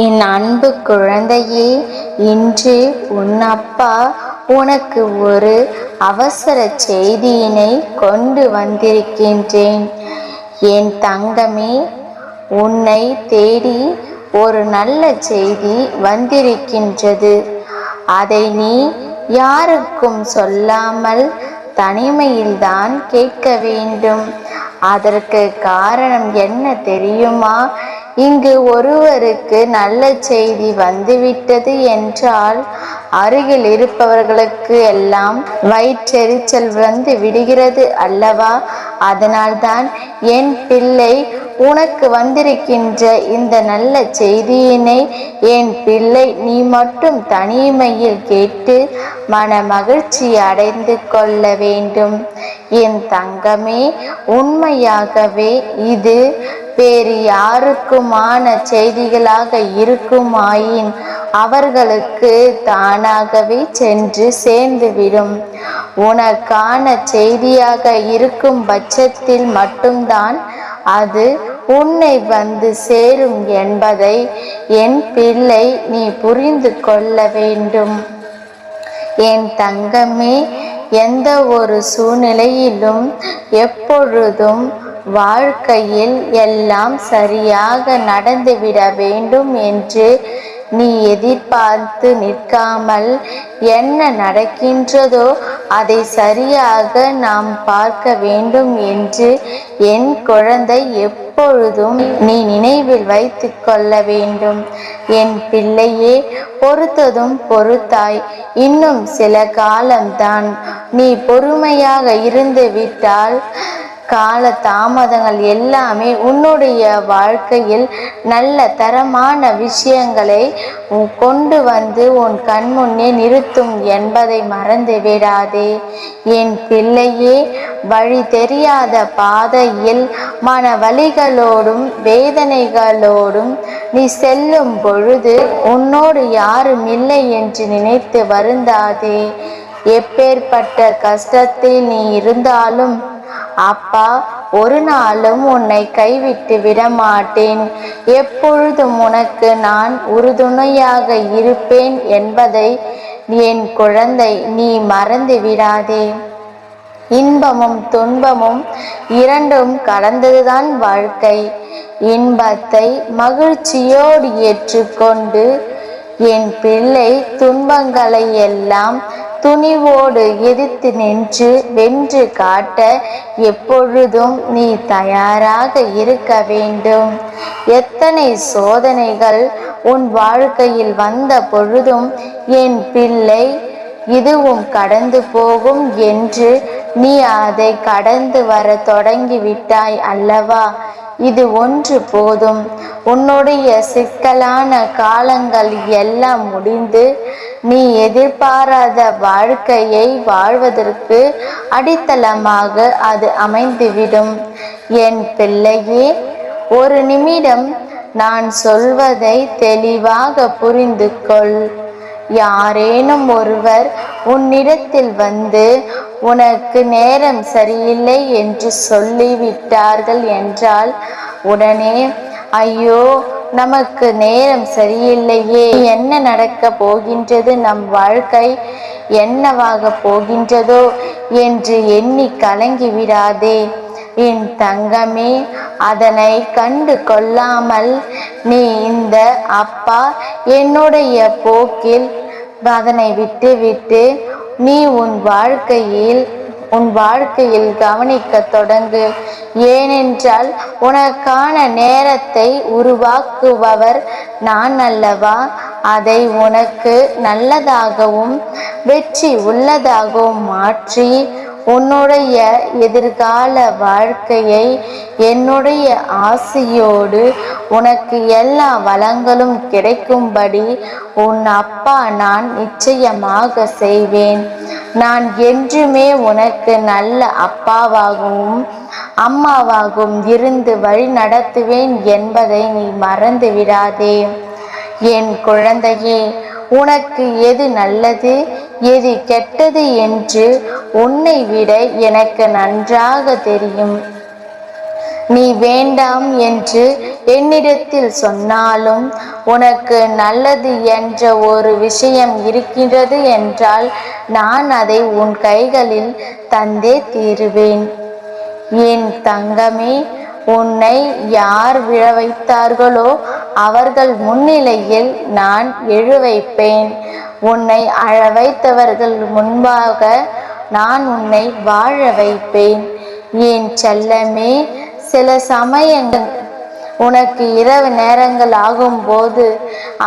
என் அன்பு குழந்தையே இன்று உன் அப்பா உனக்கு ஒரு அவசர செய்தியினை கொண்டு வந்திருக்கின்றேன். என் தங்கமே உன்னை தேடி ஒரு நல்ல செய்தி வந்திருக்கின்றது. அதை நீ யாருக்கும் சொல்லாமல் தனிமையில்தான் கேட்க வேண்டும். அதற்கு காரணம் என்ன தெரியுமா? இங்கு ஒருவருக்கு நல்ல செய்தி வந்துவிட்டது என்றால் அருகில் இருப்பவர்களுக்கு எல்லாம் வயிற்றெரிச்சல் வந்து விடுகிறது அல்லவா? அதனால்தான் என் பிள்ளை உனக்கு வந்திருக்கின்ற இந்த நல்ல செய்தியினை என் பிள்ளை நீ மட்டும் தனிமையில் கேட்டு மன மகிழ்ச்சி அடைந்து கொள்ள வேண்டும். என் தங்கமே உண்மையாகவே இது வேறு யாருக்குமான செய்திகளாக இருக்குமாயின் அவர்களுக்கு தான் தானாகவே சென்று சேர்ந்துவிடும் உனக்கான செய்தியாக இருக்கும் பட்சத்தில் மட்டும்தான் அது உன்னை வந்து சேரும் என்பதை என் பிள்ளை நீ புரிந்து கொள்ள வேண்டும். என் தங்கமே எந்த ஒரு சூழ்நிலையிலும் எப்பொழுதும் வாழ்க்கையில் எல்லாம் சரியாக நடந்துவிட வேண்டும் என்று நீ எதிர்பார்த்து நிற்காமல் என்ன நடக்கின்றதோ அதை சரியாக நாம் பார்க்க வேண்டும் என்று என் குழந்தை எப்பொழுதும் நீ நினைவில் வைத்து கொள்ள வேண்டும். என் பிள்ளையே பொறுத்ததும் பொறுத்தாய். இன்னும் சில காலம்தான். நீ பொறுமையாக இருந்து விட்டால் கால தாமதங்கள் எல்லாமே உன்னுடைய வாழ்க்கையில் நல்ல தரமான விஷயங்களை கொண்டு வந்து உன் கண் முன்னே நிறுத்தும் என்பதை மறந்து விடாதே. என் பிள்ளையே வழி தெரியாத பாதையில் மன வழிகளோடும் வேதனைகளோடும் நீ செல்லும் பொழுது உன்னோடு யாரும் இல்லை என்று நினைத்து வருந்தாதே. எப்பேற்பட்ட கஷ்டத்தில் நீ இருந்தாலும் அப்பா ஒரு நாளும் உன்னை கைவிட்டு விட மாட்டேன் எப்பொழுதும் உனக்கு நான் உறுதுணையாக இருப்பேன் என்பதை என் குழந்தை நீ மறந்து விடாதே. இன்பமும் துன்பமும் இரண்டும் கலந்ததுதான் வாழ்க்கை. இன்பத்தை மகிழ்ச்சியோடு ஏற்றுக்கொண்டு என் பிள்ளை துன்பங்களை எல்லாம் துணிவோடு எதிர்த்து நின்று வென்று காட்ட எப்பொழுதும் நீ தயாராக இருக்க வேண்டும். எத்தனை சோதனைகள் உன் வாழ்க்கையில் வந்த பொழுதும் என் பிள்ளை இதுவும் கடந்து போகும் என்று நீ அதை கடந்து வர தொடங்கி விட்டாய் அல்லவா? இது ஒன்று போதும். உன்னுடைய சிக்கலான காலங்கள் எல்லாம் முடிந்து நீ எதிர்பாராத வாழ்க்கையை வாழ்வதற்கு அடித்தளமாக அது அமைந்துவிடும். என் பிள்ளையே ஒரு நிமிடம் நான் சொல்வதை தெளிவாக புரிந்து கொள் யாரேனும் ஒருவர் உன்னிடத்தில் வந்து உனக்கு நேரம் சரியில்லை என்று சொல்லிவிட்டார்கள் என்றால் உடனே ஐயோ நமக்கு நேரம் சரியில்லையே. என்ன நடக்க போகின்றது? நம் வாழ்க்கை என்னவாக போகின்றதோ? என்று எண்ணி கலங்கி விடாதே. என் தங்கமே அதனை கண்டு கொள்ளாமல் நீ இந்த அப்பா என்னுடைய போக்கில் அதனை விட்டுவிட்டு நீ உன் வாழ்க்கையில் உன் வாழ்க்கையில் கவனிக்க தொடங்கு. ஏனென்றால் உனக்கான நேரத்தை உருவாக்குபவர் நான் அல்லவா? அதை உனக்கு நல்லதாகவும் வெற்றி உள்ளதாகவும் மாற்றி உன்னுடைய எதிர்கால வாழ்க்கையை என்னுடைய ஆசையோடு உனக்கு எல்லா வளங்களும் கிடைக்கும்படி உன் அப்பா நான் நிச்சயமாக செய்வேன். நான் என்றுமே உனக்கு நல்ல அப்பாவாகவும் அம்மாவாகவும் இருந்து வழி நடத்துவேன் என்பதை நீ மறந்து விடாதே. என் குழந்தையே உனக்கு எது நல்லது எது கெட்டது என்று உன்னை விட எனக்கு நன்றாக தெரியும். நீ வேண்டாம் என்று என்னிடத்தில் சொன்னாலும் உனக்கு நல்லது என்ற ஒரு விஷயம் இருக்கின்றது என்றால் நான் அதை உன் கைகளில் தந்தே தீருவேன். என் தங்கமே உன்னை யார் விழ வைத்தார்களோ அவர்கள் முன்னிலையில் நான் எழு வைப்பேன். உன்னை அழ வைத்தவர்கள் முன்பாக நான் உன்னை வாழ வைப்பேன். என் செல்லமே சில சமயங்கள் உனக்கு இரவு நேரங்கள் ஆகும்போது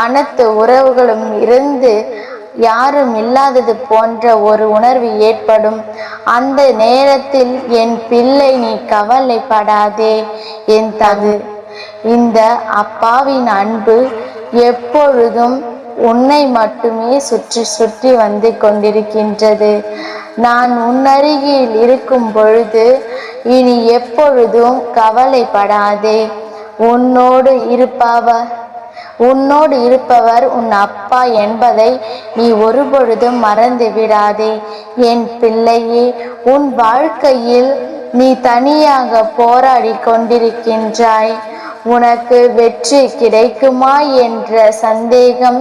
அனைத்து உறவுகளும் இருந்து யாரும் இல்லாதது போன்ற ஒரு உணர்வு ஏற்படும். அந்த நேரத்தில் என் பிள்ளை நீ கவலைப்படாதே என் தகு இந்த அப்பாவின் அன்பு எப்பொழுதும் உன்னை மட்டுமே சுற்றி சுற்றி வந்து கொண்டிருக்கின்றது. நான் உன்னருகில் இருக்கும் பொழுது இனி எப்பொழுதும் கவலைப்படாதே. உன்னோடு இருப்பவர் உன்னோடு இருப்பவர் உன் அப்பா என்பதை நீ ஒருபொழுதும் மறந்து விடாதே. என் பிள்ளையே உன் வாழ்க்கையில் நீ தனியாக போராடி கொண்டிருக்கின்றாய். உனக்கு வெற்றி கிடைக்குமா என்ற சந்தேகம்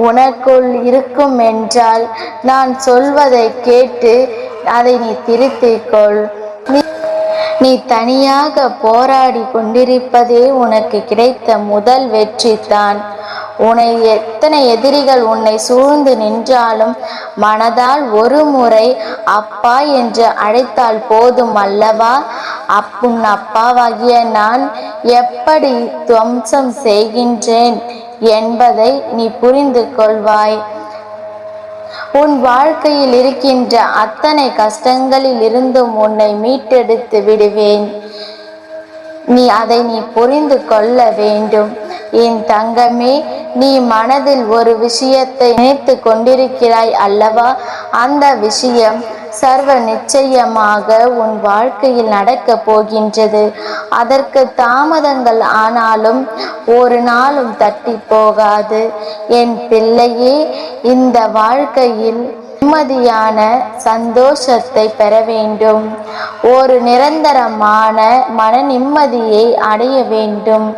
உனக்குள் இருக்கும் என்றால் நான் சொல்வதை கேட்டு அதை நீ திருத்திக்கொள் நீ நீ தனியாக போராடி கொண்டிருப்பதே உனக்கு கிடைத்த முதல் வெற்றி தான் உன்னை எத்தனை எதிரிகள் உன்னை சூழ்ந்து நின்றாலும் மனதால் ஒரு முறை அப்பா என்று அழைத்தால் போதும் அல்லவா? அப்புன் அப்பாவாகிய நான் எப்படி துவம்சம் செய்கின்றேன் என்பதை நீ புரிந்து கொள்வாய். உன் வாழ்க்கையில் இருக்கின்ற அத்தனை கஷ்டங்களில் இருந்தும் உன்னை மீட்டெடுத்து விடுவேன். நீ அதை நீ புரிந்து கொள்ள வேண்டும். என் தங்கமே நீ மனதில் ஒரு விஷயத்தை நினைத்து கொண்டிருக்கிறாய் அல்லவா? அந்த விஷயம் சர்வ நிச்சயமாக உன் வாழ்க்கையில் நடக்கப் போகின்றது. அதற்கு தாமதங்கள் ஆனாலும் ஒரு நாளும் தட்டி போகாது. என் பிள்ளையே இந்த வாழ்க்கையில் நிம்மதியான சந்தோஷத்தை பெற வேண்டும். ஒரு நிரந்தரமான மன நிம்மதியை அடைய வேண்டும்.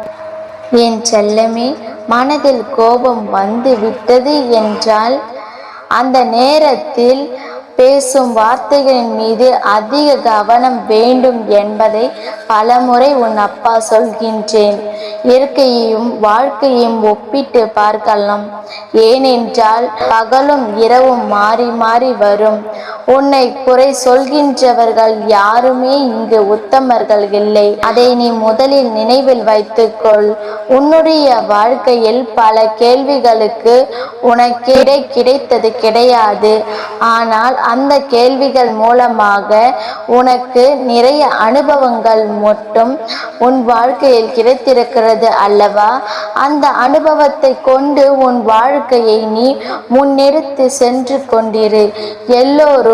என் செல்லமே மனதில் கோபம் வந்து விட்டது என்றால் அந்த நேரத்தில் பேசும் வார்த்தைகளின் மீது அதிக கவனம் வேண்டும் என்பதை பலமுறை உன் அப்பா சொல்கின்றேன். இயற்கையையும் வாழ்க்கையையும் ஒப்பிட்டு பார்க்கலாம். ஏனென்றால் பகலும் இரவும் மாறி மாறி வரும். உன்னை குறை சொல்கின்றவர்கள் யாருமே இங்கு உத்தமர்கள் இல்லை. அதை நீ முதலில் நினைவில் வைத்துக்கொள். உன்னுடைய வாழ்க்கையில் பல கேள்விகளுக்கு உனக்கிடை கிடைத்தது கிடையாது. ஆனால் அந்த கேள்விகள் மூலமாக உனக்கு நிறைய அனுபவங்கள் மட்டும் உன் வாழ்க்கையில் கிடைத்திருக்கிறது அல்லவா? அந்த அனுபவத்தை கொண்டு உன் வாழ்க்கையை நீ முன்னெடுத்து சென்று கொண்டிரு. எல்லோரும்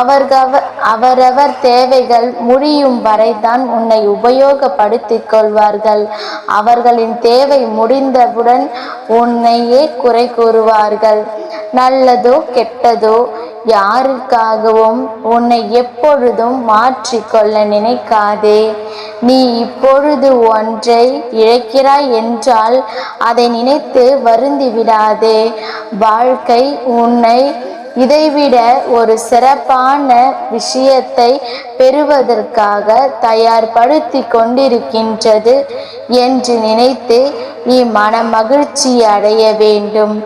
அவர்கவ அவரவர் தேவைகள் முடியும் வரைதான் உன்னை உபயோகப்படுத்திக் கொள்வார்கள். அவர்களின் தேவை முடிந்தவுடன் உன்னையே குறை கூறுவார்கள். நல்லதோ கெட்டதோ யாருக்காகவும் உன்னை எப்பொழுதும் மாற்றிக்கொள்ள நினைக்காதே. நீ இப்பொழுது ஒன்றை இழைக்கிறாய் என்றால் அதை நினைத்து வருந்திவிடாதே வாழ்க்கை உன்னை இதைவிட ஒரு சிறப்பான விஷயத்தை பெறுவதற்காக தயார்படுத்தி கொண்டிருக்கின்றது என்று நினைத்து நீ மன மகிழ்ச்சி அடைய வேண்டும்.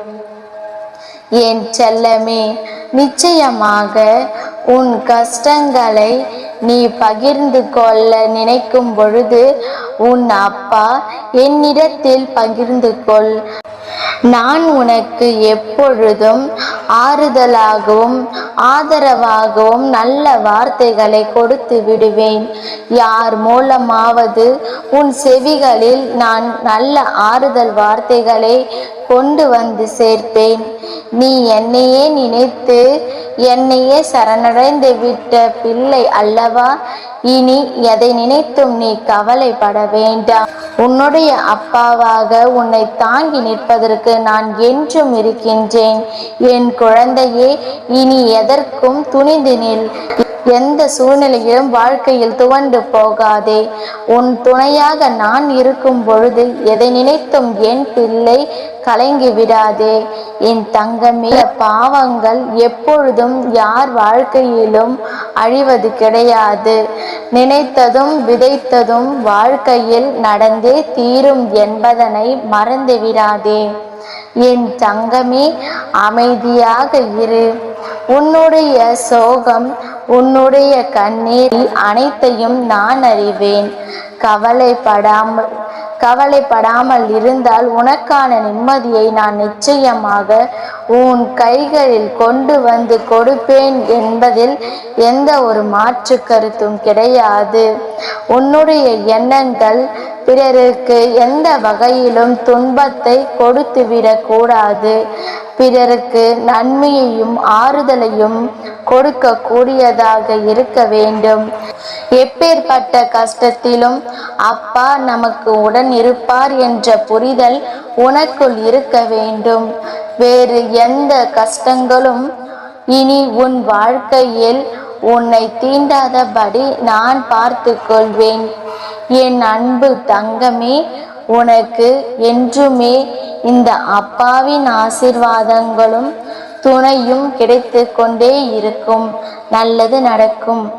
என் செல்லமே நிச்சயமாக உன் கஷ்டங்களை நீ பகிர்ந்து கொள்ள நினைக்கும் பொழுது உன் அப்பா என்னிடத்தில் பகிர்ந்து கொள். நான் உனக்கு எப்பொழுதும் ஆறுதலாகவும் ஆதரவாகவும் நல்ல வார்த்தைகளை கொடுத்து விடுவேன். யார் மூலமாவது உன் செவிகளில் நான் நல்ல ஆறுதல் வார்த்தைகளை கொண்டு வந்து சேர்ப்பேன். நீ என்னையே நினைத்து என்னையே சரணடைந்து விட்ட பிள்ளை அல்லவா? இனி எதை நினைத்தும் நீ கவலைப்பட வேண்டாம். உன்னுடைய அப்பாவாக உன்னை தாங்கி நிற்பதற்கு நான் என்றும் இருக்கின்றேன். என் குழந்தையே இனி எதற்கும் துணிந்து நில். எந்த சூழ்நிலையிலும் வாழ்க்கையில் துவண்டு போகாதே. உன் துணையாக நான் இருக்கும் பொழுது எதை நினைத்தும் என் பிள்ளை கலங்கி விடாதே. என் தங்கமே பாவங்கள் எப்பொழுதும் யார் வாழ்க்கையிலும் அழிவது கிடையாது. நினைத்ததும் விதைத்ததும் வாழ்க்கையில் நடந்தே தீரும் என்பதனை மறந்துவிடாதே என் தங்கமே அமைதியாக இரு. உன்னுடைய சோகம் உன்னுடைய கண்ணீர் அனைத்தையும் நான் அறிவேன். கவலைப்படாமல் கவலைப்படாமல் இருந்தால் உனக்கான நிம்மதியை நான் நிச்சயமாக உன் கைகளில் கொண்டு வந்து கொடுப்பேன் என்பதில் எந்த ஒரு மாற்று கருத்தும் கிடையாது. உன்னுடைய எண்ணங்கள் பிறருக்கு எந்த வகையிலும் துன்பத்தை கொடுத்துவிடக்கூடாது பிறருக்கு நன்மையையும் ஆறுதலையும் கொடுக்க கூடியதாக இருக்க வேண்டும். எப்பேற்பட்ட கஷ்டத்திலும் அப்பா நமக்கு உடன் இருப்பார் என்ற புரிதல் உனக்குள் இருக்க வேண்டும். வேறு எந்த கஷ்டங்களும் இனி உன் வாழ்க்கையில் உன்னை தீண்டாதபடி நான் பார்த்து கொள்வேன் என் அன்பு தங்கமே உனக்கு என்றுமே இந்த அப்பாவின் ஆசிர்வாதங்களும் துணையும் கிடைத்து கொண்டே இருக்கும். நல்லது நடக்கும்.